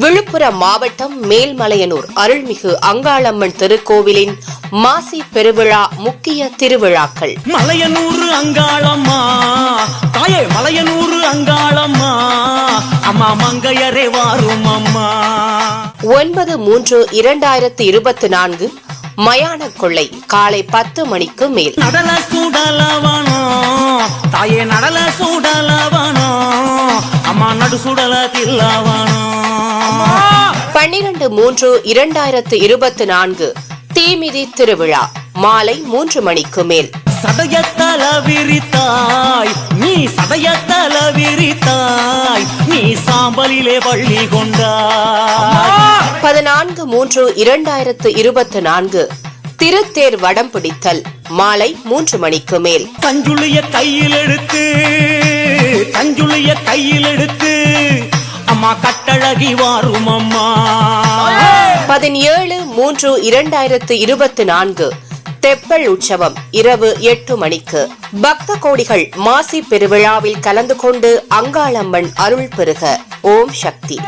விழுப்புரம் மாவட்டம் மேல்மலையனூர் அருள்மிகு அங்காளம்மன் திருக்கோவிலின் மாசி பெருவிழா முக்கிய திருவிழாக்கள். மலையனூறு அங்காளம்மா தாயே மலையனூறு அங்காளம்மா அம்மா மங்கையரே வாரும் அம்மா. ஒன்பது மூன்று இரண்டாயிரத்து இருபத்தி நான்கு மயான கொள்ளை காலை பத்து மணிக்கு மேல். நடல சுடலவனோ தாயே நடல சுடலவனோ அம்மா நடு சுடல தில்லவனோ பன்னிரண்டு மூன்று இரண்டாயிரத்து இருபத்தி நான்கு. தீமிதி திருவிழா மாலை மூன்று மணிக்கு மேல். சதயத்தல விரித்தாய் நீ சதயத்தல விரித்தாய் நீ சாம்பலிலே வள்ளி கொண்டாய். பதினான்கு மூன்று இரண்டாயிரத்து இருபத்தி நான்கு. திருத்தேர் வடம் பிடித்தல் மாலை மூன்று மணிக்கு மேல். தஞ்சுளிய கையில் எடுத்து தஞ்சுளிய கையில் எடுத்து அம்மா கட்டழகி வாரும் அம்மா ஏழு மூன்று இரண்டாயிரத்து இருபத்தி நான்கு. தெப்பல் உற்சவம் இரவு எட்டு மணிக்கு. பக்த கோடிகள் மாசி பெருவிழாவில் கலந்து கொண்டு அங்காளம்மன் அருள் பெறுக. ஓம் சக்தி.